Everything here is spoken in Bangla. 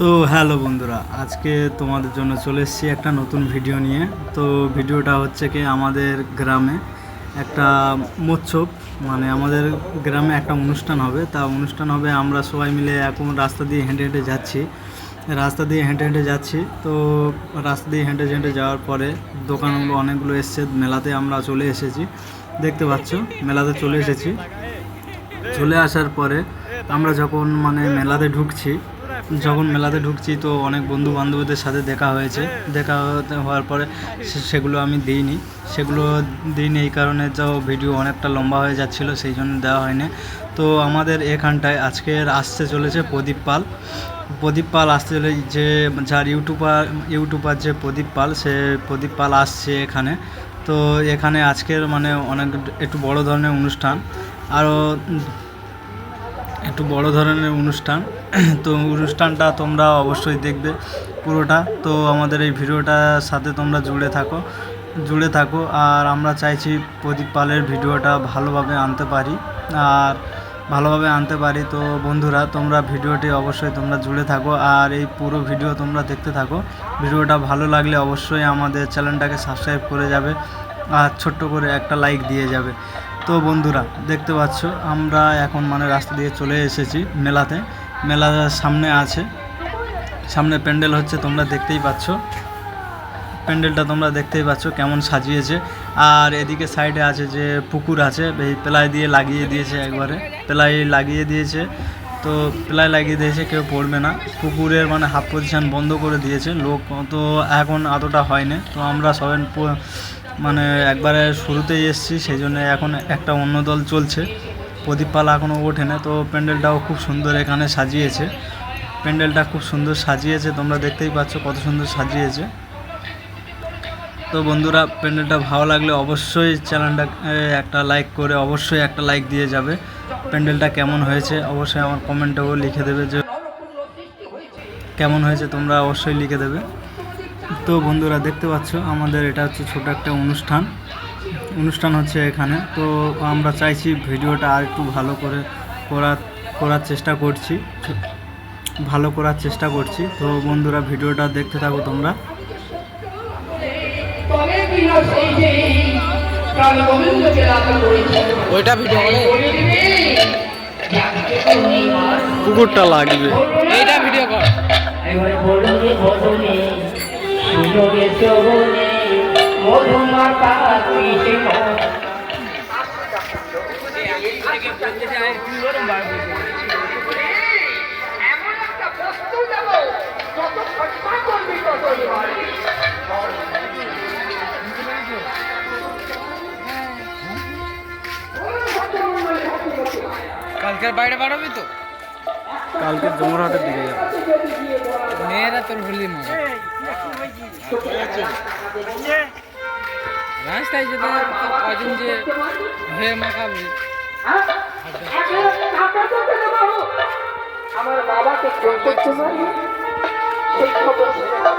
তো হ্যালো বন্ধুরা, আজকে তোমাদের জন্য চলে এসেছি একটা নতুন ভিডিও নিয়ে। তো ভিডিওটা হচ্ছে কি, আমাদের গ্রামে একটা মোচ্ছব মানে আমাদের গ্রামে একটা অনুষ্ঠান হবে। তা অনুষ্ঠান হবে, আমরা সবাই মিলে এখন রাস্তা দিয়ে হেঁটে হেঁটে যাচ্ছি। রাস্তা দিয়ে হেঁটে হেঁটে যাচ্ছি, তো রাস্তা দিয়ে হেঁটে হেঁটে যাওয়ার পরে দোকানগুলো অনেকগুলো এসছে, মেলাতে আমরা চলে এসেছি। দেখতে পাচ্ছ, মেলাতে চলে এসেছি। চলে আসার পরে আমরা যখন মানে মেলাতে ঢুকছি যখন মেলাতে ঢুকছি তো অনেক বন্ধু বান্ধবদের সাথে দেখা হয়েছে। দেখা হওয়ার পরে সেগুলো আমি দিইনি। সেগুলো দিইনি এই কারণে তো ভিডিও অনেকটা লম্বা হয়ে যাচ্ছিল, সেই জন্য দেওয়া হয়নি। তো আমাদের এখানটায় আজকের আসতে চলেছে প্রদীপ পাল। প্রদীপ পাল আসতে চলে যে যার ইউটিউবার ইউটিউবার যে প্রদীপ পাল, সে প্রদীপ পাল আসছে এখানে। তো এখানে আজকের মানে অনেক একটু বড় ধরনের অনুষ্ঠান। আরও একটু বড় ধরনের অনুষ্ঠান। তো অনুষ্ঠানটা তোমরা অবশ্যই দেখবে পুরোটা। তো আমাদের এই ভিডিওটার সাথে তোমরা জুড়ে থাকো জুড়ে থাকো। আর আমরা চাইছি প্রদীপ পালের ভিডিওটা ভালোভাবে আনতে পারি। আর ভালোভাবে আনতে পারি। তো বন্ধুরা, তোমরা ভিডিওটি অবশ্যই তোমরা জুড়ে থাকো। আর এই পুরো ভিডিও তোমরা দেখতে থাকো। ভিডিওটা ভালো লাগলে অবশ্যই আমাদের চ্যানেলটাকে সাবস্ক্রাইব করে যাবে আর ছোট্ট করে একটা লাইক দিয়ে যাবে। তো বন্ধুরা, দেখতে পাচ্ছ, আমরা এখন মানে রাস্তা দিয়ে চলে এসেছি মেলাতে। মেলা সামনে আছে। সামনে প্যান্ডেল হচ্ছে, তোমরা দেখতেই পাচ্ছ। প্যান্ডেলটা তোমরা দেখতেই পাচ্ছ কেমন সাজিয়েছে। আর এদিকে সাইডে আছে যে পুকুর আছে, এই প্লাই দিয়ে লাগিয়ে দিয়েছে একবারে। প্লাই লাগিয়ে দিয়েছে। তো প্লাই লাগিয়ে দিয়েছে, কেউ পড়বে না। পুকুরের মানে হাফ পজিশন বন্ধ করে দিয়েছে। লোক তো এখন এতটা হয়নি। তো আমরা সবাই মানে একবারে শুরুতেই এসেছি, সেই জন্য এখন একটা অন্য দল চলছে। প্রদীপ পালা এখনও ওঠে না তো প্যান্ডেলটাও খুব সুন্দর এখানে সাজিয়েছে। প্যান্ডেলটা খুব সুন্দর সাজিয়েছে, তোমরা দেখতেই পাচ্ছ কত সুন্দর সাজিয়েছে। তো বন্ধুরা, প্যান্ডেলটা ভালো লাগলে অবশ্যই চ্যানেলটা একটা লাইক করে অবশ্যই একটা লাইক দিয়ে যাবে। প্যান্ডেলটা কেমন হয়েছে অবশ্যই আমার কমেন্টেও লিখে দেবে যে, কেমন হয়েছে তোমরা অবশ্যই লিখে দেবে। তো বন্ধুরা, দেখতে পাচ্ছ আমাদের এটা হচ্ছে ছোট একটা অনুষ্ঠান। অনুষ্ঠান হচ্ছে এখানে। তো আমরা চাইছি ভিডিওটা আর একটু ভালো করে করার করার চেষ্টা করছি। ভালো করার চেষ্টা করছি। তো বন্ধুরা ভিডিওটা দেখতে থাকো তোমরা। ওইটা ভিডিও কুকুরটা লাগবে। এইটা ভিডিও কর। মধুমাতা কালকের বাইরে বাড়াবি তো কালকে জমরহাটের দিকে যাবো মেয়েরা তোর হোলি মারে রাস্তায় যেতে যেতে তোর কজন যে হয়ে মাখাবে আমার বাবাকে ফোন করতে পারি সেই খবর শুনে নাও।